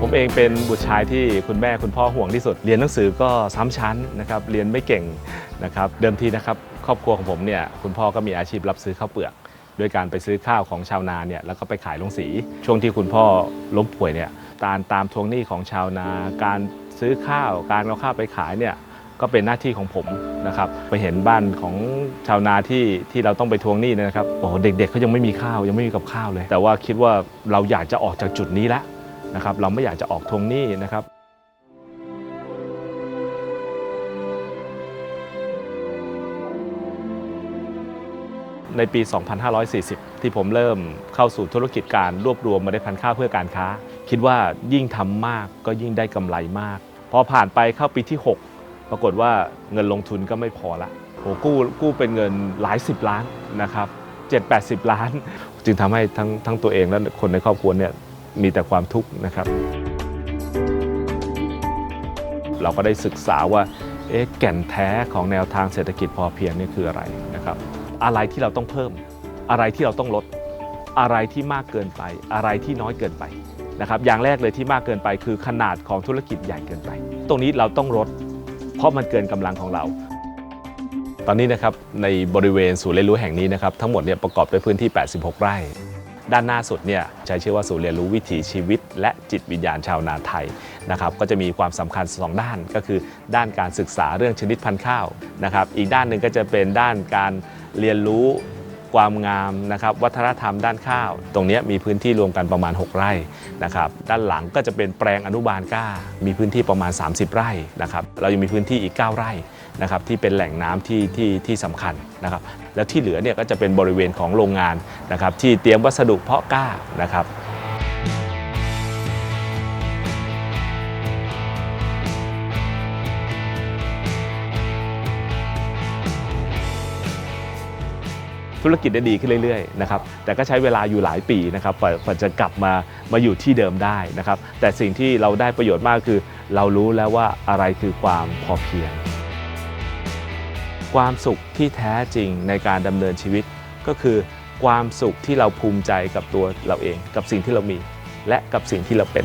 ผมเองเป็นบุตรชายที่คุณแม่คุณพ่อห่วงที่สุด เรียนหนังสือก็ซ้ำชั้นนะครับเรียนไม่เก่งนะครับเดิมทีนะครับครอบครัวของผมเนี่ยคุณพ่อก็มีอาชีพรับซื้อข้าวเปลือกโดยการไปซื้อข้าวของชาวนาเนี่ยแล้วก็ไปขายลงสี ช่วงที่คุณพ่อล้มป่วยเนี่ยตามตามทวงหนี้ของชาวนา การซื้อข้าวการเอาข้าวไปขายเนี่ยก็เป็นหน้าที่ของผมนะครับไปเห็นบ้านของชาวนาที่ที่เราต้องไปทวงหนี้นะครับโอ้เด็กๆเขายังไม่มีข้าวยังไม่มีกับข้าวเลย แต่ว่าคิดว่าเราอยากจะออกจากจุดนี้แล้ว นะครับเราไม่อยากจะออกทวงหนี้นะครับในปี 2540 ที่ผมเริ่มเข้าสู่ธุรกิจการรวบรวมเมล็ดพันธุ์ข้าวเพื่อการค้า คิดว่ายิ่งทำมากก็ยิ่งได้กำไรมาก พอผ่านไปเข้าปีที่ 6 ปรากฏว่าเงินลงทุนก็ไม่พอละโหกู้กู้เป็นเงินหลายสิบล้านนะครับ7 80 ล้าน จึงทำให้ทั้งทั้งตัวเองและคนในครอบครัวเนี่ย มีแต่ความทุกข์นะครับ เราก็ได้ศึกษาว่าเอ๊ะแก่นแท้ของแนวทางเศรษฐกิจพอเพียงนี่คืออะไรนะครับ อะไรที่เราต้องเพิ่ม อะไรที่เราต้องลด อะไรที่มากเกินไป อะไรที่น้อยเกินไปนะครับ อย่างแรกเลยที่มากเกินไปคือขนาดของธุรกิจใหญ่เกินไป ตรงนี้เราต้องลด เพราะมันเกินกำลังของเราตอนนี้นะครับในบริเวณศูนย์เรียนรู้แห่งนี้นะครับทั้งหมดเนี่ยประกอบด้วยพื้นที่ 86 ไร่ ด้านหน้าสุดเนี่ยใช้ชื่อว่าศูนย์เรียนรู้วิถีชีวิต และจิตวิญญาณชาวนาไทยนะครับก็จะมีความสำคัญสองด้านก็คือ ด้านการศึกษาเรื่องชนิดพันธุ์ข้าวนะครับอีกด้านหนึ่งก็จะเป็นด้านการเรียนรู้ความงามนะครับวัฒนธรรมด้านข้าว ตรงนี้มีพื้นที่รวมกันประมาณ 6 ไร่นะครับด้านหลังก็จะเป็นแปลงอนุบาลก้า มีพื้นที่ประมาณ 30 ไร่นะครับเรายังมีพื้นที่อีก 9 ไร่ นะครับที่เป็นแหล่งน้ำที่ที่ที่สำคัญนะครับแล้วที่เหลือเนี่ยก็จะเป็นบริเวณของโรงงานนะครับที่เตรียมวัสดุเพาะกล้านะครับธุรกิจได้ดีขึ้นเรื่อยๆนะครับแต่ก็ใช้เวลาอยู่หลายปีนะครับกว่ากว่าจะกลับมามาอยู่ที่เดิมได้นะครับ แต่สิ่งที่เราได้ประโยชน์มากคือ เรารู้แล้วว่าอะไรคือความพอเพียง ความสุขที่แท้จริงในการดำเนินชีวิต ก็คือความสุขที่เราภูมิใจกับตัวเราเอง กับสิ่งที่เรามี และกับสิ่งที่เราเป็น